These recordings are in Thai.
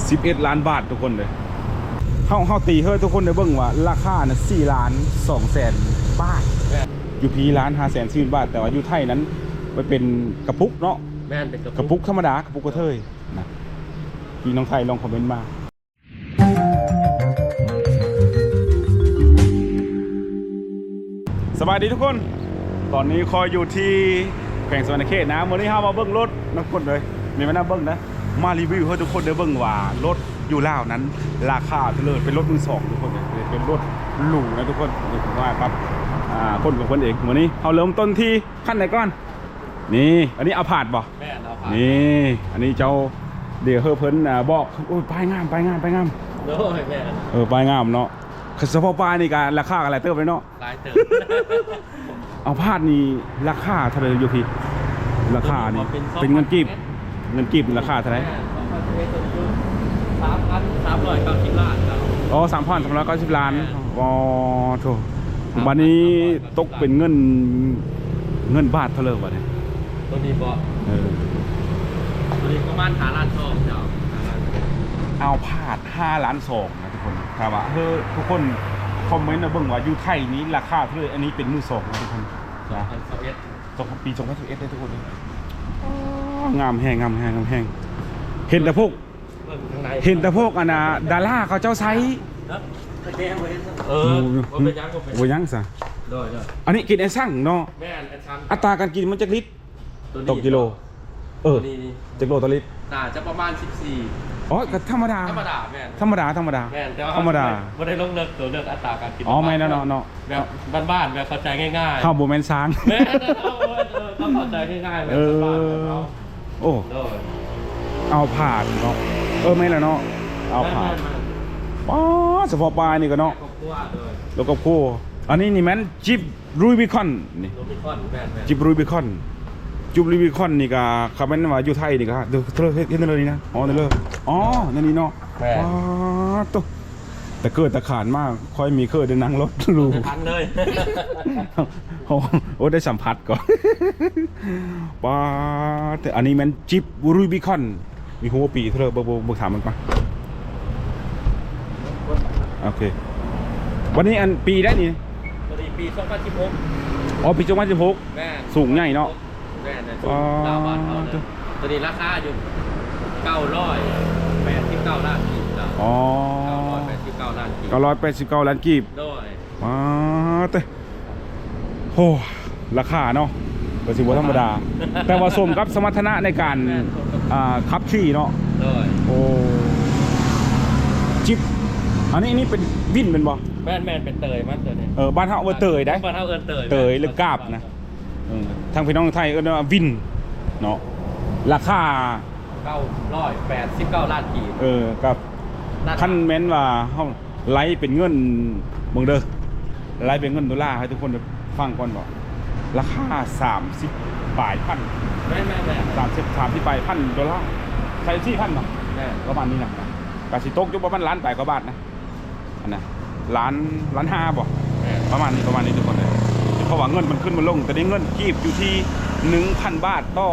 11 ล้านบาททุกคนเลยเฮาเฮาตีเฮ้ยทุกคนได้เบิ่งว่าราคาน่ะ4ล้าน2แสนบาทแม่นอยู่พีล้าน5แสน4บาท แต่ว่าอยู่ไทยนั้นไปเป็นกระปุกเนาะแม่นเป็นกระปุกธรรมดากระปุกกระเทยนะพี่น้องไทยลองคอมเมนต์มาสบายดีทุกคน ตอนนี้คอยอยู่ที่แขวงสวรรณเขตนะวันนี้เฮามาเบิ้งรถนักคนเลย มีมาน่าเบิ้งนะ มารีวิวให้ทุกคนได้เบิ้งว่ารถอยู่ล่าวนั้น ราคาเท่าเลยเป็นรถมือสองทุกคนเลยเป็นรถหรูนะทุกคนนี่ผมว่าครับอ่าคนของคนเองวันนี้เฮาเริ่มต้นที่ขั้นไหนก่อน นี่ อันนี้เอาผาดบ่แม่นเอาผ่านนี่ อันนี้เจ้าเดี๋ยวเฮอเพิ่นอ่าบอกโอ้ยป้ายงามป้ายงามป้ายงามโน้ยแม่นเออป้ายงามเนาะคือเฉพาะป้ายนี่ก็ราคาอะไรเติมไปเนาะลายเติมเอาพาดนี่ราคาเท่าไหร่อยู่พี่ราคานี่เป็นเงินกีบ เงินกีบราคาเท่าไหร่สามพันสามร้อยเก้าสิบล้านครับอ๋อสามพันสามร้อยเก้าสิบล้านอ๋อโถวันนี้ตกเป็นเงินเงินบาทเท่าไหร่วะเนี่ยตัวนี้บอกเออตัวนี้ประมาณหาล้านทองเจ้าหาล้านทองเอาพาดห้าล้านสองนะทุกคนครับว่าเฮ้อทุกคนคอมเมนต์มาเบิ่งว่าอยู่ไทยนี้ราคาเท่าไหร่อันนี้เป็นมือสองนะทุกคนสองนะพันสิบเอ็ดสองปี2011ได้ทุกคนเลย งามแห้งงามแห้งงามแห้งเห็นแต่พวกเบิ่งข้างในเห็นแต่พวกอันน่ะดาราเขาเจ้าไซส์ครับเออบ่เป็นยังบ่เป็นโอ้ยังซะโดยโดยอันนี้กินไอ้สั่งเนาะแม่นไอ้ชันอัตราการกินมันจะลิตรตัวนี้ตกกิโล เออตัวนี้นี่จะโลต่อลิตรน่าจะประมาณอ๋อก็ธรรมดา14ธรรมดาแม่นธรรมดาธรรมดา แม่นแต่ว่าธรรมดาไม่ได้ลงเลิกตัวเลือกอัตราการกินอ๋อไม่นะเนาะเนาะแบบบ้านๆแบบเข้าใจง่ายๆข้าวโบแมนช้างแม่นเอาเออเออต้องเข้าใจง่ายๆแบบเอบ้านๆอแบบเรา โอ้ โดยเอาผ่านเนาะ เออไม่ละเนาะ เอาผ่านแม่นป๊าดเฉพาะปลายนี่ก็ๆเนาะ ครอบครัวโดยแล้วก็คู่อันนี้นี่แม่นจิบรูบิคอนนี่โรบิคอนแม่นแม่นจิบรูบิคอน จิบรูบิคอนนี่ก็คำเป็นว่าอยู่ไทยนี่ก็เดี๋ยวเธอเห็นนั่นเลยนี่นะ อ๋อนั่นเลยอ๋อ นั่นนี่เนาะแม่นว้าวตุ๊ แต่เกิดแต่ขานมากค่อยมีเคยได้นั่งรถลูทันเลยโอ้โอ้ได้สัมผัสก่อนว้าแต่อันนี้มันจิบรูบิคอน มีหัวปีเธอเบอร์เบอร์เบอร์ถามมันปะโอเค วันนี้อันปีได้นี่ตัวนี้ปี2016อ๋อปีจังหวัดสิบหกแม่นสูงใหญ่เนาะแม่นแต่สูอ๋งอดาวบาทเขาเนี่ยตัวนี้ราคาอยู่989ล้านกีบจ้ะอ๋อ989ล้าน กีบเก้าร้อยแปดสิบเก้าล้านกีบโดยว้าเต้โหราคาเนาะก็สิบ่ธรรมดา แต่ว่าสมกับสมรรถนะในการอ่าขับขี่เนาะโดยโอ้จิบอันนี้อันนี้เป็นวินเป็นบ่แม่นแม่นเป็นเตยมันตัวนี้เออบ้านเฮาเอาว่าเตยได้ บ้านเฮาเอิ้นเตยเตยหรือกาบนะ เออทางพี่น้องไทยเอิ้นว่าวินเนาะราคา989ล้านกีบเออกับขั้นแม้นว่าเฮา ไล่เป็นเงินเบิ่งเด้อไล่เป็นเงินดอลลาร์ให้ทุกคนได้ฟังก่อนบ่ราคา30ปลายพันแม่นแม่นแม่น30 30ปลายพันดอลลาร์ใช่ที่พันเนาะแม่นประมาณนี้นะกาสิตกอยู่ประมาณล้านแปดกว่าบาทนะอันน่ะล้านล้านห้าบ่แม่นประมาณนี้ประมาณนี้ทุกคนเลยเพราะว่าเงินมันขึ้นมันลง แต่นี้เงินกีบอยู่ที่หนึ่งพันบาทต่อ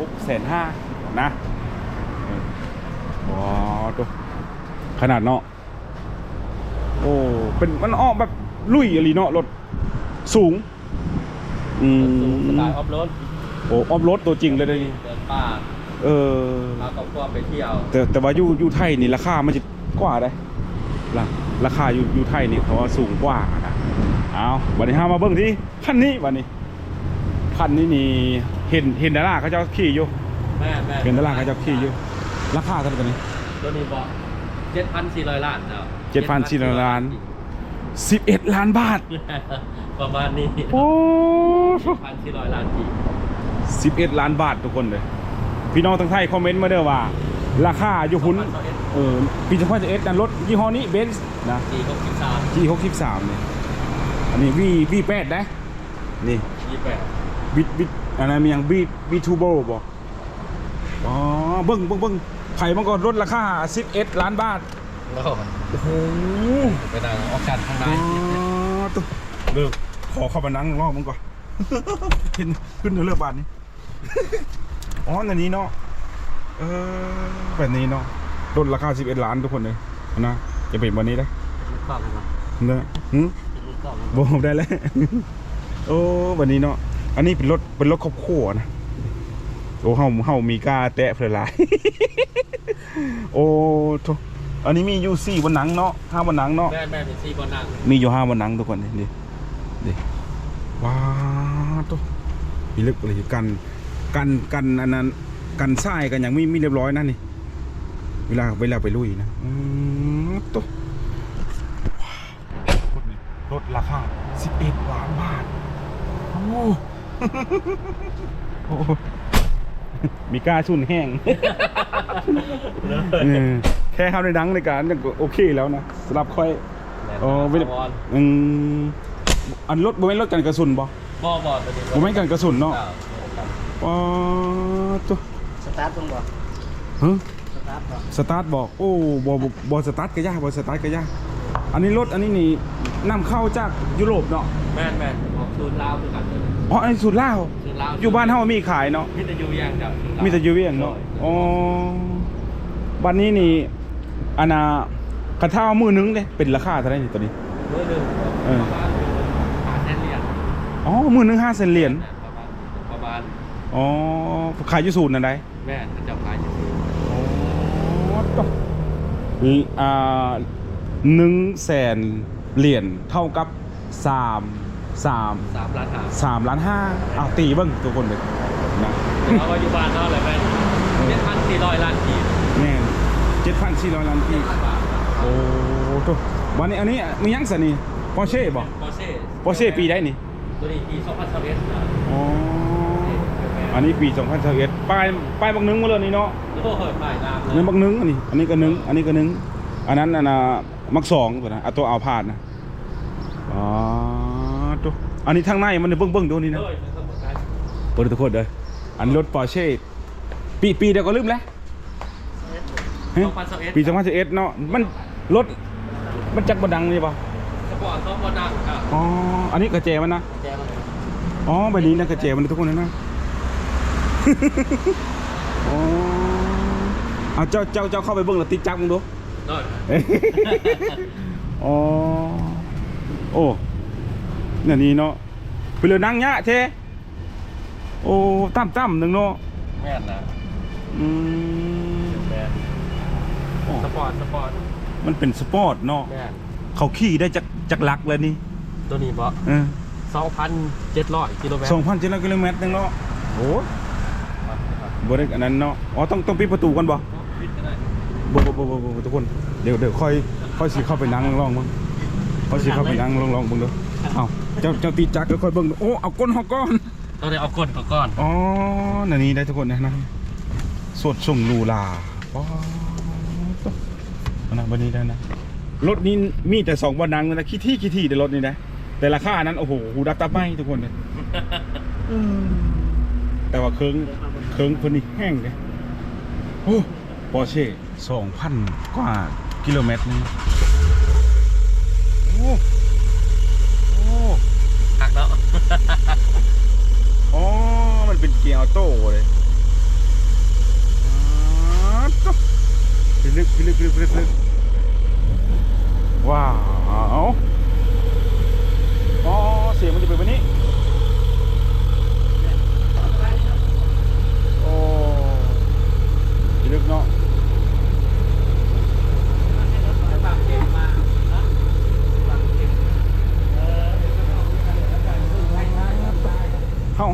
หกแสนห้านะเออว้าวตัวขนาดเนาะ โอ้เป็นมันออกแบบลุยอะไรเนาะรถสูงอืสูงสมไตล์ออฟโรดโอ้ออฟรถตัวจริงเลยเลยเดินป่าเออพาครอบครัวไปเที่ยวแต่แต่ว่าอยู่อยู่ไทยนี่ราคามันจะกว่าได้ราราคาอยู่อยู่ไทยนี่เขาว่าสูงกว่านะเอาวันนี้ห้ามาเบิ้งที่คันนี้วันนี้คันนี้นี่เห็นเห็นดาราเขาเจ้าขี่อยู่แม่แม่เห็นดาราเขาเจ้าขี่อยู่ราคาเท่าไหร่ตัวนี้ตัวนี้บอกเจ็ดพันสี่ร้อยล้านเนาะ 7,400ล้านสิบเอ็ดล้านบาท ประมาณนี้โอ้พันสี่ร้อยล้านกีบสิบเอ็ดล้านบาททุกคนเลย พี่น้องทั้งไทยคอมเมนต์มาเด้อว่า ราคาอยู่หุ้นเออปี2021นั้นรถยี่ห้อนี้เบนซ์นะสี่หกสิบสาม G 6 3เนี่ยอันนี้ V V 8นะนี่ยี่แปดบิดบิดอันนั้นมีอย่าง B B Turbo บ่อ๋อเบิ้งเบิ้งเบิ้งไผ่มันก็ลดราคา11ล้านบาทแล้ว โอ้โหไปนั่งออกกันข้างในอ๋อตุ๊เลิกขอเข้ามานั่งรอบมึงก่อนเห็นขึ้นเรือบาทนี้อ๋ออันนี้เนาะเออแบบนี้เนาะรถราคา 11 ล้านทุกคนเลยนะจะเป็นวันนี้ได้ลูกกล้องมาเนอะหึลูกกล้องบอกได้แล้วโอ้วันนี้เนาะอันนี้เป็นรถเป็นรถครอบครัวนะโอ้เฮาเฮามีกล้าแตะเพลหลายโอ้โถ อันนี้มีอยู่สี่บนหนังเนาะห้าบนหนังเนาะแม่แม่เป็นซีบอลนังมีอยู่ห้าบนหนังทุกคนนี่ดิดิว้าวตัวมีลึกเลยกันกันกันอันนั้นกันทรายกันอย่างมีมีเรียบร้อยนะนี่ เวลาเวลาไปลุยนะอืมตัวรถราคา11ล้านบาทโอ้โอ้มีกล้าชุนแห้งเออ แค่เข้าในดังในการยังโอเคแล้วนะสำหรับค่อยอ๋อไม่ได้บอลอืมอันรถบ่แม่นรถกันกระสุนบ่บอลบอลตัวนี้บ่แม่นกันกระสุนเนาะอ๋อตัวสตาร์ทต้องบอลฮะสตาร์ทบอลสตาร์ทบอกโอ้บ่บ่บ่สตาร์ทก็ยากบ่สตาร์ทก็ยากอันนี้รถอันนี้นี่นำเข้าจากยุโรปเนาะแม่นแม่นออกซูนลาวคือกันเลยอ๋ออันนี้สุดลาวซูนลาวอยู่บ้านเฮามีขายเนาะมิตรยูยังกับซูนลาวมีแต่อยูเวียงเนาะอ๋อบ้านนี้นี่ อันน่ะกระเท่ามือนึงเด้เป็นราคาเท่าไหร่นี่ตัวนี้เบอร์หนึ่งเออประมาณหาแสนเหรียญอ๋อมือนึง5เซนเหรียญประมาณประมาณอ๋อขายอยู่ศูนย์นั่นใดแม่จะจับขายอยู่ที่อ๋อต้องอ่าหนึ่งแสนเหรียญเท่ากับสามสามสามล้านหาสามล้านห้าอ้าวตีเบิ้งทุกคนเลยนะเอาปัจจุบันเท่าไหร่แม่เจ็ดพันสี่ร้อยล้านกีบแน่ เจ็ดพันสี่ร้อยล้านปีเจ็ดพันบาทโอ้โหวันนี้อันนี้มียังสนี่ปอร์เช่บอกปอร์เช่ปอร์เช่ปีได้นี่ตัวนี้ปี2021นะอ๋ออันนี้ปี2021ป้ายป้ายบักนึงมาเลยนี่เนาะโอ้โหป้ายน้ำเลนี่ยบักนึงอันนี้อันนี้ก็นึงอันนี้ก็นึงอันนั้นอันน่ะมักสองตัวนะเอาตัวเอาพาดนะอ๋อตัวอันนี้ทางในมันเบิ่งเบิ่งดูนี่นะเฮ้ยมันก็เหมือนกันเปิดทุกคนเลยอันรถปอร์เช่ปีปีเดียวก็ลืมแล้วเฮ้ย2021ปี2011เนาะมันรถมันจักบ่ดังนี่ป่ะสปอร์ตต้องบอนังครับอ๋ออันนี้กระเจมันนะแจมันเลยอ๋อใบนี้นะกระเจมันทุกคนเลยนะ อ๋อเอาเจ้าเจ้าเจ้าเข้าไปเบิ่งแล้วติดจักมึงดูโน่นอ๋อ โอ้เนี่ยนี่เนาะไปเลยนั่งยะเทโอ้ตั้มตั้มหนึ่งเนาะแม่นนะ อืมแม่นโอ้ สปอร์ตสปอร์ตมันเป็นสปอร์ตเนาะแม่นเขาขี่ได้จากจากหลักเลยนี่ตัวนี้บ่เออ2,700กิโลเมตรสองพันเจ็ดร้อยกิโลเมตรหนึงเนาะโอ้บริกอันนั้นเนาะอ๋อต้องต้องปิดประตูกันบ่ปิดก็ได้บ่บ่บ่บ่บ่ทุกคนเดี๋ยวเดี๋ยวค่อยค่อยสิเข้าไปนั่งลองๆมึงค่อยสิเข้าไปนั่งลองๆมึงดูเอ้าเจ้าเจ้าตีจักรแล้วค่อยเบิ่งดูโอ้เอาก้นเฮาก่อน ต้องได้เอาก้นก่อนก่อนอ๋อนันนี้ได้ทุกคนนะนะสดส่งลูลาว้าว นะวันนี้ได้นะรถนี้มีแต่สองวันนังนะคิดที่คิดที่แต่รถนี้นะแต่ราคานั้นโอ้โหหูดับตับไหมทุกคนเลยแต่ว่าเคิงเคิงคนนี้แห้งเลยโอ้ปอร์เช่สองพันกว่ากิโลเมตรนึงโอ้โอ้หักแล้วอ๋อมันเป็นเกียร์ออโต้เลยอ๋อตุ๊บพิลึกพิลึกพิลึกพิลึกพิลึกว้าว อ๋อ เสียงมันจะเป็นแบบนี้ โอ้พิลึกเนาะ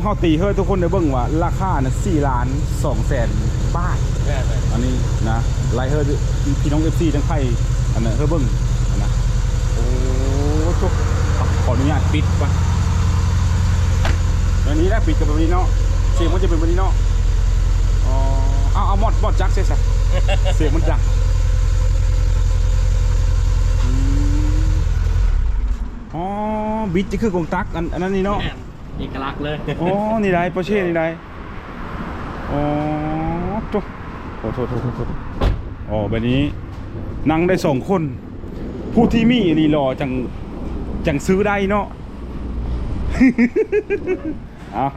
เฮาตีเฮ้ยทุกคนได้เบิ่งว่า ราคาน่ะ4ล้าน2แสนบาทแม่นอันนี้นะไลเฮอร์พี่น้อง FC ทั้งไทยอันนั้นเฮอเบิ่งนะโอ้ทุกขออนุญาตปิดป่ะอันนี้แหละปิดกับแบบนี้เนาะเสียงมันจะเป็นแบบนี้เนาะอ๋อเอาเอามอดมอดจักเสียซะเสียงมันจักอ๋อบิดจะคือกงตักอันอันนั้นนี่เนาะ เอกลักษณ์เลยอ๋อนี่ได้ปอร์เช่นี่ได้อ๋อโตโอ้โทษโทษโทษโทษอ๋อแบบนี้นั่งได้สองคน ผู้ที่มีรีรอจังจังซื้อได้เนาะเอา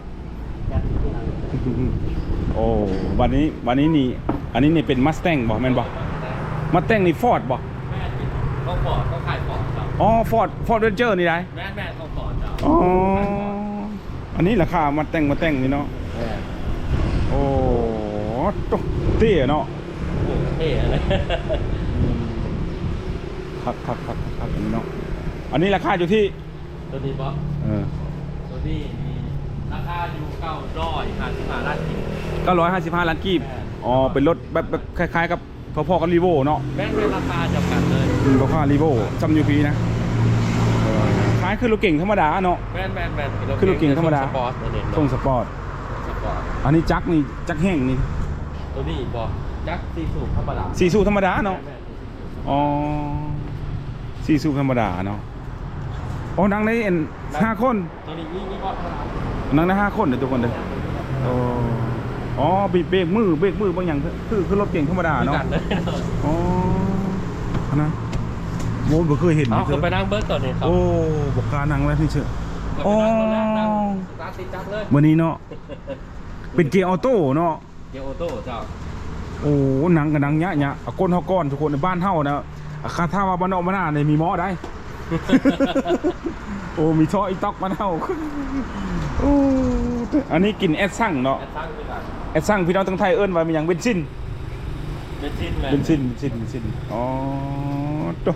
โอ้วันนี้วันนี้นี่ อันนี้นี่เป็นมัสแตงบอกแม่นบอกมาแต่งนี่ฟอร์ดบ่แม่กินเขาปอดเขาขายปอดเจ้าอ๋อฟอร์ดฟอร์ดเรนเจอร์นี่ได้แม่แม่เขาปอดเจ้าอ๋อ อันนี้ราคามาแต่งมาแต่งนี่เนาะแม่โอ้ตุ๊เตี้ยเนาะโอ้เท่เลยครับครับครับครับอันนี้เนาะอันนี้ราคาอยู่ที่ตัวนี้ป๊อเออตัวนี้มีราคาอยู่เก้าร้อยห้าสิบห้าล้านกิน955ล้านกีบอ๋อเป็นรถแบบแบบคล้ายๆกับพอๆกับรีโวเนาะแม่เป็นราคาจำกัดเลยอืมราคารีโวซัมยูพีนะเอ อคล้ายคือรถเก่งธรรมดาเนาะ แม่นแม่นแม่นคือรถเก๋งธรรมดา สปอร์ตตัวนี้ทรงสปอร์ต สปอร์ต อันนี้จักรนี่จักรแห้งนี่ตัวนี้บอกจักรซีสูบธรรมดาสี่สูบธรรมดาเนาะ แม่นอ๋อสี่สูบธรรมดาเนาะอ๋อนั่งได้เอ็นห้าคนตัวนี้นี่นี่ก็ธรรมดานั่งได้ห้าคนเดี๋ยวทุกคนเด้อโอ้อ๋อบีบเบรกมือเบรกมือบางอย่างคือคือคือรถเก่งธรรมดาคือเนาะ กันเลย อ๋ออันนะ โมบ่เคยเห็นเอานี่เถเขาอะไปนั่งเบิร์ดก่อนเลยครับโอ้บอกกล้านั่งแล้วที่เชื่อเขาไปนั่งนั่งนั่งสตาร์ทติดจักรเลยวันนี้เนาะเป็นเกียร์ออโต้เนาะเกียร์ออโต้เจ้าโอ้หนังกับหนังยะยะเอาก้นเฮาก้อนทุกคนในบ้านเฮานะอะคาถ้าว่าบ้านนอกบ้านหน้าเนี่ยมีหมอได้ โอ้มีท่ออีต๊อกบ้านเฮาโอ้อันนี้กินแอดซังเนาะแอดตั้งด้วยกันแอดซังพี่น้องทั้งไทยเอิ้นว่ามันหยังเบนซินเป็นชิ้นแมนเบนซินเบนซินเบนซินอ๋อโต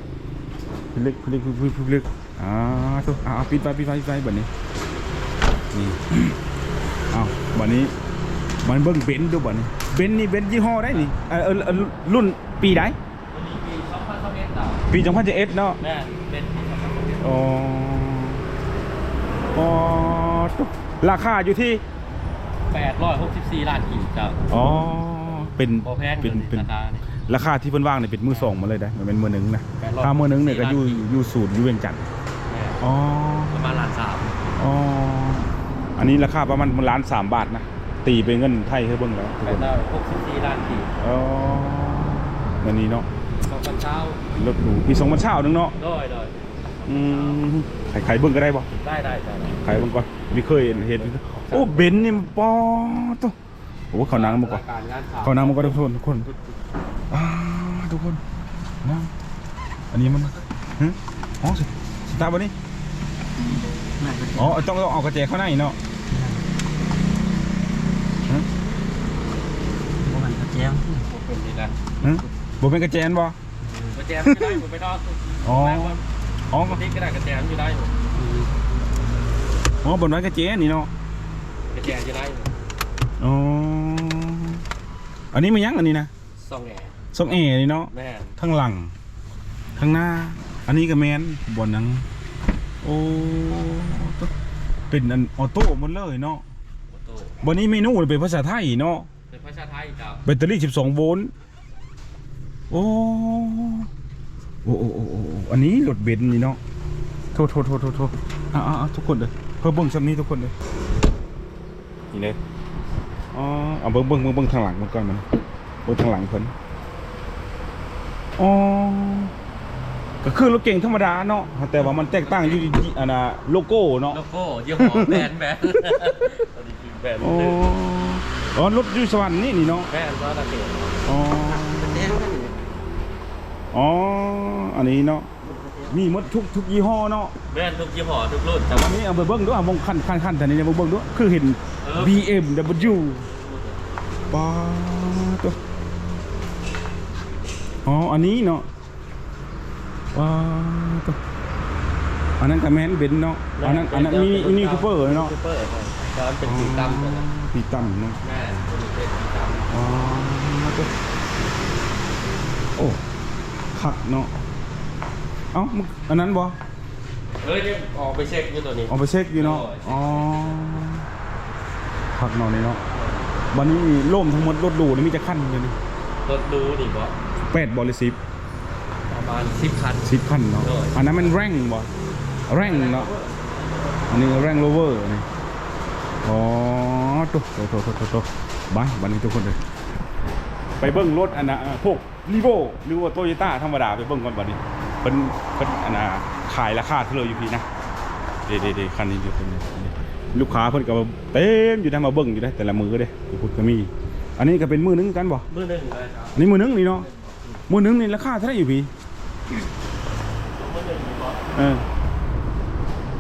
พิลึกพิลึกพิลึกพิลึกอ่าโตอ่าปิดไฟปิดไฟปิดไฟบัดนี้นี่อ้าวบัดนี้มันเบิ่งเบนซ์ดูบัดนี้เบนซ์นี่เบนซ์ยี่ห้อได้นี่เออเออเออรุ่นปีใดตัวนี้ปี2021เจ้าปี2021เนาะแม่นเป็นปี2021อ๋ออ๋อตุ๊บราคาอยู่ที่864ล้านกีบเจ้าอ๋อเป็นบ่แพงเป็นเลยเป็นราคานี่ ราคาที่เพิ่นว่างเนี่ยเป็นมือสองมาเลยนะมันเป็นมือหนึ่งนะแปดร้อย ถ้ามือหนึ่งเนี่ยก็อยู่สี่ล้านอยู่สูตรอยู่เวียงจันทน์แม่นอ๋อประมาณล้านสามอ๋ออันนี้ราคาประมาณล้านสามบาทนะตีเป็นเงินไทยให้เบิ่งแล้วทุกคน864ล้านกีบอ๋อวันนี้เนาะตอนเช้ารถหรูปีสองพันเช้านึงเนาะด้อยด้อยอืมใครใครเบิ่งก็ได้บ่ได้ได้ได้ได้ใครเบิ่งก่อนไม่เคยเห็นเห็น โอ้เบนซ์นี่มันปอตัวโอ้เขานั่งมาก่อนการงานข่าวเขานั่งมาก่อนทุกคนทุกคนอ้า ทุกคนนะอันนี้มันฮะอ๋อสสตาร์ทบันนี้อ๋อต้องต้องเอากระแจเข้าในเนาะฮะมันกระเจียมเป็นดีนะฮะบ่เป็นกระแจนบ่กระเจียมไม่ได้ผมไปนอกอ๋ออ๋อวันนี้ก็ได้กระเจียมอยู่ได้อ๋อบนไว้กระแจนี่เนาะกระเจียมอยู่ได้อ๋ออันนี้มันยังอันนี้นะสองแง่ ส้มเอนี่เนาะแม่นทั้งหลังทั้งหน้า อันนี้ก็แมนบนหนัง โอ้ตัวเป็นอันออโต้หมดเลยเนาะโอโต้วันนี้เมนูเป็นภาษาไทยเนาะเป็นภาษาไทยเจ้าแบตเตอรี่ 12 โวลต์โอ้โอ้โอ้โอ้โอ้โอ้อันนี้รถเบนซ์นี่เนาะโทษโทษโทษโทษโทษอ่าอ่าทุกคนเลยเพิ่มเบิ้งซ้ำนี้ทุกคนเลยนี่เลยอ๋อเอาเบิ้งเบิ้งเบิ้งเบิ้งทางหลังมันก่อนมันเบิ้งทางหลังเพิ่น อ๋อก็คือรถเก่งธรรมดาเนาะแต่ว่ามันแตกต่างอยู่ที่อันน่ะโลโก้เนาะโลโก้ยี่ห้อแบรนด์แบรนด์ตอนนี้คือแบรนด์อ๋ออ๋อรถอยูสวรรค์นี่นี่เนาะแบรนด์ว่าตะเกียบอ๋ออ๋ออันนี้เนาะมีหมดทุกทุกยี่ห้อเนาะแบรนด์ทุกยี่ห้อทุกรุ่นแต่วันนี้เอาไปเบิ้งด้วยอะมองคันคันคันแต่นี่เนี่ยมาเบิ้งด้วยคือเห็นเออ BMW ป้าตัว อ๋อ อันนี้เนาะว้าตัวอันนั้นกับแมนเบนซ์เนาะ อันนั้นอันนั้นมีมีคูเปอร์เนาะคูเปอร์ตอนเป็นสีดำเลยนะปีตั้มเนาะแม่นตัวนี้เป็นสีดำอ๋อตัวโอ้ขักเนาะ เอ้ามึงอันนั้นบ่เฮ้ยเนี่ยออกไปเช็คอยู่ตัวนี้เอาไปเช็คอยู่เนาะ อ๋อขักเนาะนี่เนาะวันนี้ล่มทั้งหมดรถหรูนี่มีจะขั้นเลยนี่รถดูนี่บอ แปดบอลสิบประมาณสิบคัน สิบขั้นเนาะโอ้ยอันนั้นมันแร่งบ่แร่งเนาะ อันนี้แร่งโรเวอร์นี่อ๋อตุ๊โตโตโตโตโตบายวันนี้ทุกคนเลย ไปเบิ้งรถอันน่ะอ่าพวกรีโวหรือว่าโตโยต้าธรรมดาไปเบิ้งก่อนบัดนี้เพิ่นเพิ่นอันน่ะขายราคาเท่าไหร่อยู่พี่นะ เด้เด้ๆๆคันนี้อยู่ตรงนี้ลูกค้าเพิ่นก็เต็มอยู่ได้มาเบิ้งอยู่ได้แต่ละมือเด้ทุกคนก็มี อันนี้ก็เป็นมือหนึงกันบ่มือหนึ่งเลยครับ อันนี้มือหนึงนี่เนาะ มือหนึงนี่ราคาเท่าไหร่อยู่พี่เมื่อหนึ่งบอกเออ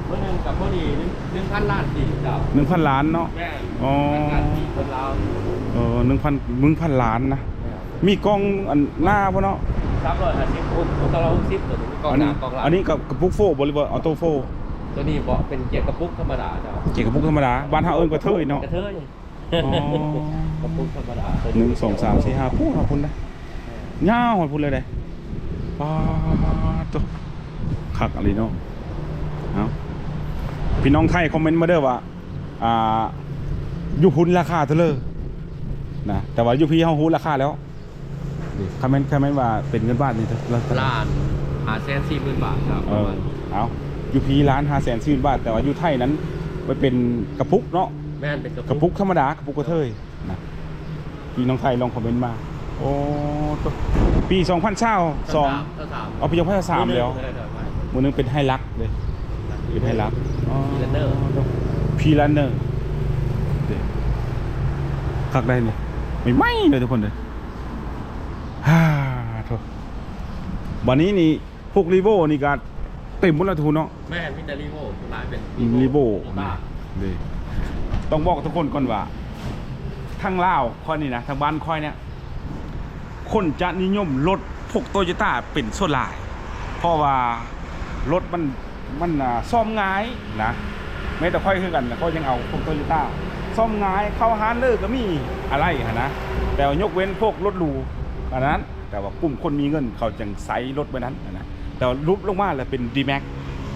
เมื่อหนึ่งกับพอดีหนึ่งหนึ่งพันล้านสี่เจ้าหนึ่งพันล้านเนาะแม่อ๋อล้านสี่คนเราเออหนึ่งพันหนึ่งพันล้านนะมีกล้องอันหน้าพ่เนาะสามร้อยห้าสิบคนตอนเราหกสิบตัวนี้กองอันหนี้น้ากองหลังอันนี้กับกระปุกโฟบริบทออโต้โฟตัวนี้บอกเป็นเกียร์กระปุกธรรมดาเจ้าเกี่ยวกับปุกธรรมดาบ้านเฮาเอิ้นกระเทยเนาะกระเทยอ๋อกระปุกธรรมดาตัวหนึ่งสองสามสี่ห้าพูดขอบคุณนะ ย่าหอดพูดเลยได้ป้าดตัวคักอะไรเนาะเอาพี่น้องไทยคอมเมนต์มาเด้อว่า อ่าอยู่พุนราคาเท่าเลยนะแต่ว่าอยู่พี่เฮาฮู้ราคาแล้วนี่คอมเมนต์คอมเมนต์ว่าเป็นเงินบาทนี่เท่าไหร่ล้านหาแสนสี่หมื่นบาทครับเออเอาอยู่พี่ร้านห้าแสนสี่บาท แต่ว่าอยู่ไทยนั้นไปเป็นกระปุกเนาะแม่นเป็นกระปุกธรรมดากระปุกกระเทยนะพี่น้องไทยลองคอมเมนต์มา โอ้ตัวปี2000เช่าสองถ้าสามเอาไปยังพันสามแล้วมือนึงเป็นไฮลักซ์เลยเป็นไฮลักซ์พีลันเนอร์พีลันเนอร์เด็กคักได้เนี่ยไม่ไหมเลยทุกคนเลยฮ่าโถวันนี้นี่พวกรีโวนี่ก็เต็มหมดแล้วทุกคนเนาะแม่นมิตาลีโวหลายเป็นรีโวบ้านี่ต้องบอกทุกคนก่อนว่าทางลาวค่อยนี่นะทางบ้านค่อยเนี่ย คนจะนิยมรถพวกโตโยต้าเป็นส่วนหลาย เพราะว่ารถมันมันซ่อมง่ายนะไม่แต่ค่อยคือกันก็ยังเอาพวกโตโยต้าซ่อมง่ายเข้าฮานเลอร์ก็มีอะไรนะแต่ว่ายกเว้นพวกรถหรูอันนั้น แต่ว่ากลุ่มคนมีเงินเขาจังไซส์รถไปนั้นนะแต่ว่ารูปลงมาแล้วเป็น d m a x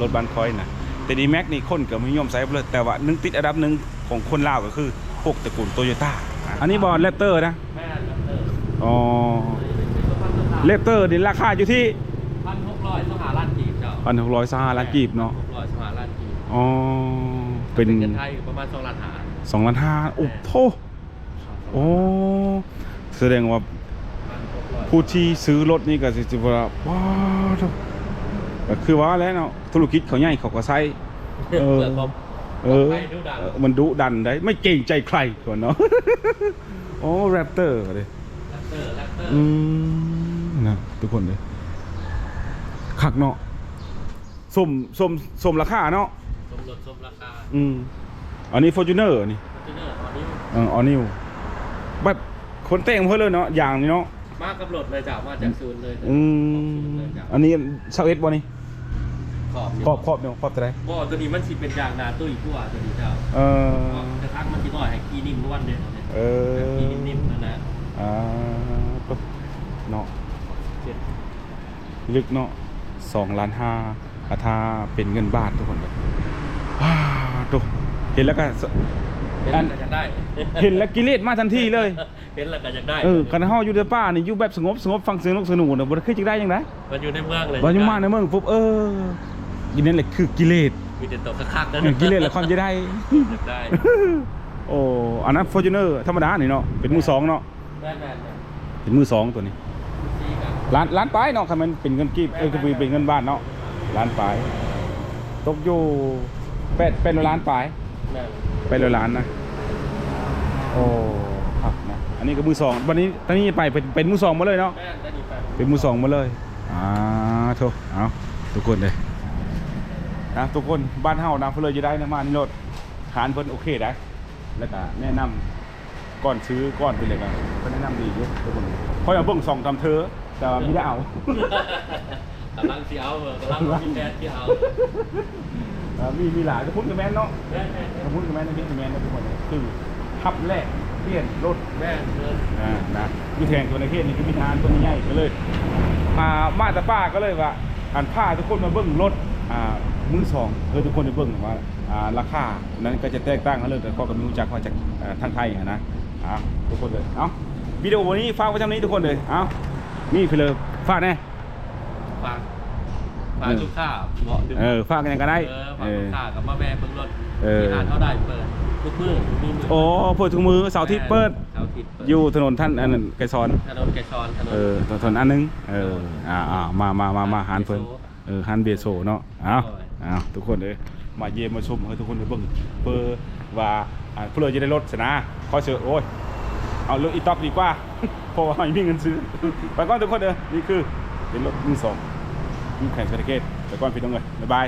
รถบันคอยนะแต่ d m a x นี่คนก็ไม่นิยมใช้เลยแต่ว่านึ่งติดอันดับหนึ่งของคนลาวก็คือพวกตระกูลโตโยต้าอันนี้บอลเลปเตอร์นะเอออ๋อเลปเตอร์นี่ราคาอยู่ที่พันหกร้อยสหรัฐกีบเจ้าพันหกร้อยสหรัฐกีบเนาะหกร้อยสหรัฐกีบอ๋อเป็นเงินไทยประมาณสองล้านหาสองล้านห้าโอ้โหโอ้แสดงว่าพันหกร้อยผู้ที่ซื้อรถนี่ก็สิว่าว้าวก็คือว่าแล้วเนาะธุรกิจเขาใหญ่เขาก็ใช้เออผมเออไปดูดันเออ มันดุดันได้ ไม่เกรงใจใครก่อนเนาะ โอ้แรปเตอร์เลย อร์อืมนะทุกคนเลยคักเนาะสมสมสมราคาเนาะสมรสสมราคาอืมอันนี้ฟอร์จูเนอร์นี่คอนเทนเนอร์ตอนนี้เออออนิวแบบคนแต่งเพื่อเลยเนาะอย่างนี้เนาะมากกำหนดเลยจ้ะมาจากศูนย์เลยอืมอันนี้เชาเอ็ดบ่นี่ขอบขอบขอบเนาะขอบเท่าไหรบ่ตัวนี้มันสิเป็นยางนาตุ้ยกว่าตัวนี้เจ้าเออกระทั่งมันสิน้อยให้กีนิ่มนวลเด้อเนี่ยเออกีนิ่มๆนั่นนะอ่าปุ๊บ เนาะเจ็ดลึกเนาะสองล้านห้าถ้าเป็นเงินบาททุกคนเลยว้าวดูเห็นแล้วก็สเห็นอันแล้วก็อยากได้ เห็นแล้วกิเลสมาทันทีเลย เห็นแล้วก็อยากได้ เออคันเฮาอยู่ในป่านี่อยู่แบบสงบสงบฟังเสียงนกสนุกน่ะบ่ได้เคยจักได้จังไดมันอยู่ในเมืองเลยบ่อยู่มาในเมืองปุ๊บเอออีนั่นแหละคือกิเลสมีแต่ตัวคักๆนั่นเออกิเลสและความจะได้อยากได้ โอ้ อันนั้น Fortuner ธรรมดานี่เนาะ เป็นมือสองเนาะแม่นแม่นแม่นเป็นมือสองตัวนี้ซีกัน ล้านล้านปลายเนาะคันมันเป็นเงินกีบเอ้ยคือเป็นเงินบ้าทเนาะล้านปลายตกอยู่แปดเป็นล้านปลายแม่นไปเลยล้านนะโอ้ครับนะอันนี้ก็มือสองวันนี้ตอนนี้ไปเป็นเป็นมือสองหมาเลยเนาะแม่นได้ดีไปเป็นมือสองหมาเลยอ่าโถเอาทุกคนเลยนะทุกคนบ้านเฮานะเพื่อเลยจะได้นะมานี่รถหารเพิ่นโอเคได้แล้วก็แนะนำก่อนซื้อก่อนไปเลยกันก็แนะนำดีอยู่ทุกคนคอยเอาเบิ่งสองทำเธอ แต่ว่าไม่ได้เอากำลังสิเอาเออกำลังมีแฟนที่เอาเอ่อมีมีหลายทุกคนกับแม่นเนาะแม่นแม่นทุกคนกับแม่นนะพี่กับแม่นนะทุกคนคือทับแรกเปลี่ยนรถแม่นเงินอ่านะอยู่แทงตัวในเขตนี่คือมีทหารตัวใหญ่ก็เลยอ่ามาแต่ป้าก็เลยว่าอันผ้าทุกคนมาเบิ่งรถอ่ามือสองเออทุกคนได้เบิ่งว่าอ่าราคานั้นก็จะแตกต่างกันเลยแต่ก็ก็ไม่รู้จักว่าจากอ่าทางไทยอะนะอ่าทุกคนเลยเอ้าวิดีโอวันนี้ฝากไว้ทางนี้ทุกคนเลยเอ้า นี่ไปเลยฝากแน่ฝากฝากลูกค้าเหมาะถึงเออฝากกันยังก็ได้เออฝาเอกลูอกค้ากับมาแม่เบิ่งรถเออที่ร้านเท่าได้เปิดทุกมื้อมีมือโอ้เปิดทุกมือเสาร์อาทิตย์เปิดเสาร์อาทิตย์เปิดอยู่ถนนท่านอันนั้นไกรซอนถนนแกชอนถนนเออถนนอันนึงเอออ่าอ่ามามามามาหานเพิ่นเออฮันเบียโซเนาะเอาโอ้ยเอาทุกคนเลยมาเยี่ยมมาชมให้ทุกคนได้เบิ่งเพื่อว่าอ่าเพื่อจะได้ลดสนะขอเสือโอ้ย เอารถอีต็อกดีกว่าเพราะว่าไม่มีเงินซื้อ ไปก่อนทุกคนเด้อนี่คือเป็นรถมือสองมีแข่งเศรษฐกิจไปก่อนพี่น้องเลยบ๊ายบาย